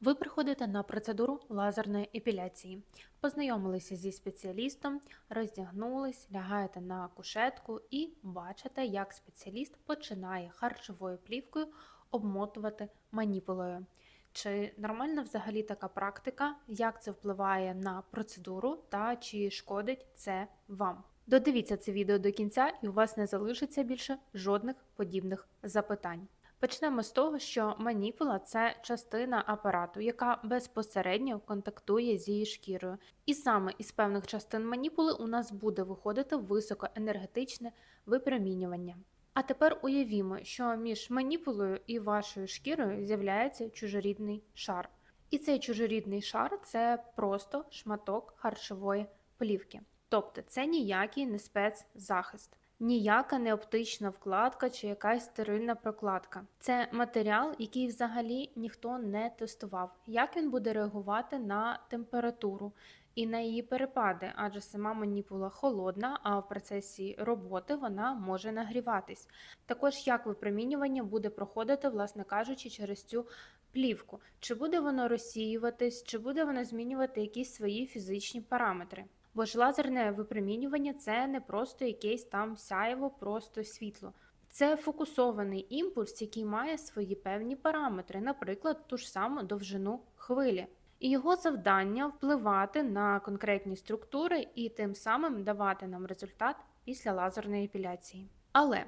Ви приходите на процедуру лазерної епіляції, познайомилися зі спеціалістом, роздягнулись, лягаєте на кушетку і бачите, як спеціаліст починає харчовою плівкою обмотувати маніпулою. Чи нормальна взагалі така практика, як це впливає на процедуру та чи шкодить це вам? Додивіться це відео до кінця, і у вас не залишиться більше жодних подібних запитань. Почнемо з того, що маніпула це частина апарату, яка безпосередньо контактує зі шкірою. І саме із певних частин маніпули у нас буде виходити високоенергетичне випромінювання. А тепер уявімо, що між маніпулою і вашою шкірою з'являється чужорідний шар. І цей чужорідний шар це просто шматок харчової плівки. Тобто це ніякий не спецзахист ніяка не оптична вкладка чи якась стерильна прокладка. Це матеріал, який взагалі ніхто не тестував, як він буде реагувати на температуру і на її перепади, адже сама маніпула холодна, а в процесі роботи вона може нагріватись. Також як випромінювання буде проходити, власне кажучи, через цю плівку, чи буде воно розсіюватись, чи буде воно змінювати якісь свої фізичні параметри. Бо ж лазерне випромінювання це не просто якесь там сяєво, просто світло. Це фокусований імпульс, який має свої певні параметри, наприклад, ту ж саму довжину хвилі. І його завдання впливати на конкретні структури і тим самим давати нам результат після лазерної епіляції. Але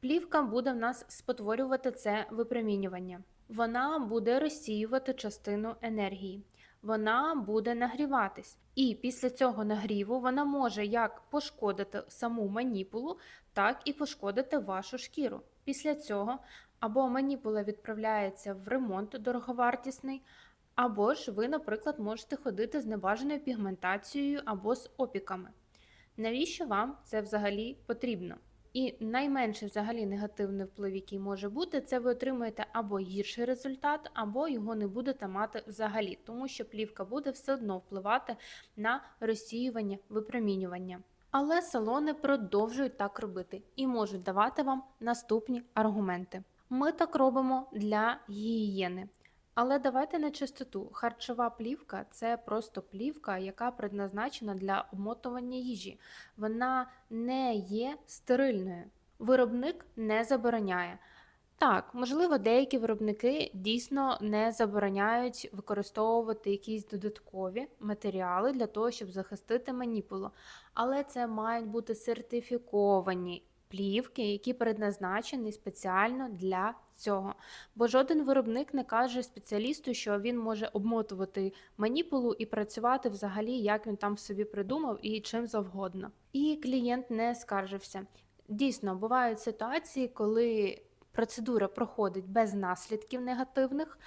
плівка буде в нас спотворювати це випромінювання. Вона буде розсіювати частину енергії вона буде нагріватись. І після цього нагріву вона може як пошкодити саму маніпулу, так і пошкодити вашу шкіру. Після цього або маніпула відправляється в ремонт дороговартісний, або ж ви, наприклад, можете ходити з небажаною пігментацією або з опіками. Навіщо вам це взагалі потрібно? І найменший взагалі негативний вплив, який може бути, це ви отримаєте або гірший результат, або його не будете мати взагалі, тому що плівка буде все одно впливати на розсіювання, випромінювання. Але салони продовжують так робити і можуть давати вам наступні аргументи. Ми так робимо для гігієни. Але давайте на чистоту. Харчова плівка це просто плівка, яка предназначена для обмотування їжі. Вона не є стерильною. Виробник не забороняє. Так, можливо, деякі виробники дійсно не забороняють використовувати якісь додаткові матеріали для того, щоб захистити маніпулу, але це мають бути сертифіковані плівки, які предназначені спеціально для цього. Бо жоден виробник не каже спеціалісту, що він може обмотувати маніпулу і працювати взагалі, як він там собі придумав і чим завгодно. І клієнт не скаржився. Дійсно, бувають ситуації, коли процедура проходить без наслідків негативних.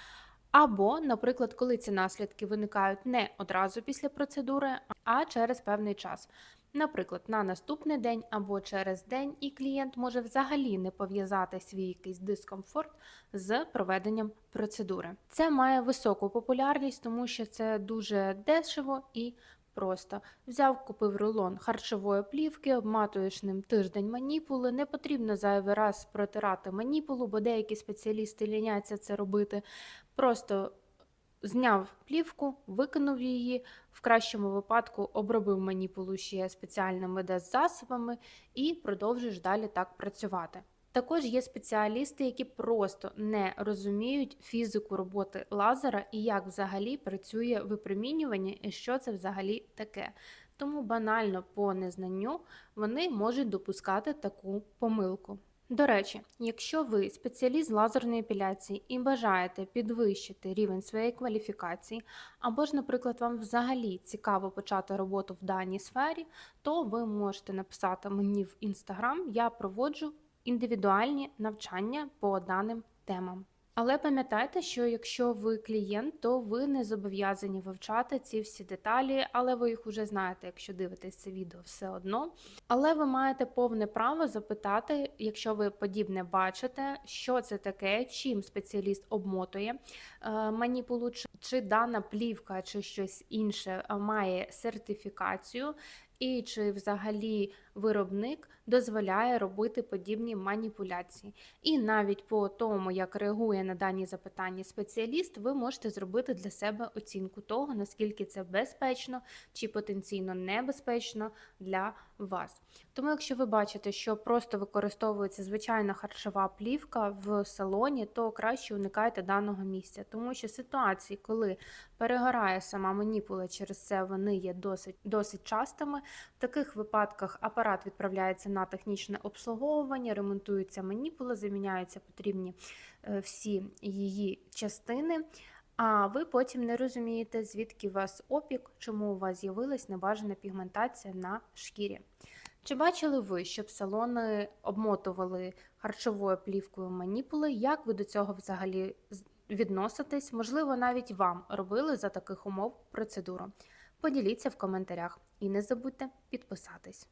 Або, наприклад, коли ці наслідки виникають не одразу після процедури, а через певний час. Наприклад, на наступний день або через день, і клієнт може взагалі не пов'язати свій якийсь дискомфорт з проведенням процедури. Це має високу популярність, тому що це дуже дешево і просто. Взяв, купив рулон харчової плівки, обматуєш ним тиждень маніпули. Не потрібно зайвий раз протирати маніпулу, бо деякі спеціалісти ліняться це робити. Просто Зняв плівку, викинув її, в кращому випадку обробив маніпулу ще спеціальними дез-засобами і продовжуєш далі так працювати. Також є спеціалісти, які просто не розуміють фізику роботи лазера і як взагалі працює випромінювання і що це взагалі таке. Тому банально по незнанню вони можуть допускати таку помилку. До речі, якщо ви спеціаліст лазерної епіляції і бажаєте підвищити рівень своєї кваліфікації, або ж, наприклад, вам взагалі цікаво почати роботу в даній сфері, то ви можете написати мені в інстаграм, я проводжу індивідуальні навчання по даним темам. Але пам'ятайте, що якщо ви клієнт, то ви не зобов'язані вивчати ці всі деталі, але ви їх вже знаєте, якщо дивитесь це відео все одно. Але ви маєте повне право запитати, якщо ви подібне бачите, що це таке, чим спеціаліст обмотує е, маніпулу, чи дана плівка, чи щось інше має сертифікацію. І чи взагалі виробник дозволяє робити подібні маніпуляції. І навіть по тому, як реагує на дані запитання спеціаліст, ви можете зробити для себе оцінку того, наскільки це безпечно чи потенційно небезпечно для вас. Тому, якщо ви бачите, що просто використовується звичайна харчова плівка в салоні, то краще уникайте даного місця, тому що ситуації, коли перегорає сама маніпула, через це вони є досить досить частими. В таких випадках апарат відправляється на технічне обслуговування, ремонтується маніпула, заміняються потрібні е, всі її частини. А ви потім не розумієте, звідки у вас опік, чому у вас з'явилась небажана пігментація на шкірі. Чи бачили ви, щоб салони обмотували харчовою плівкою маніпули? Як ви до цього взагалі відноситесь? Можливо, навіть вам робили за таких умов процедуру. Поділіться в коментарях і не забудьте підписатись.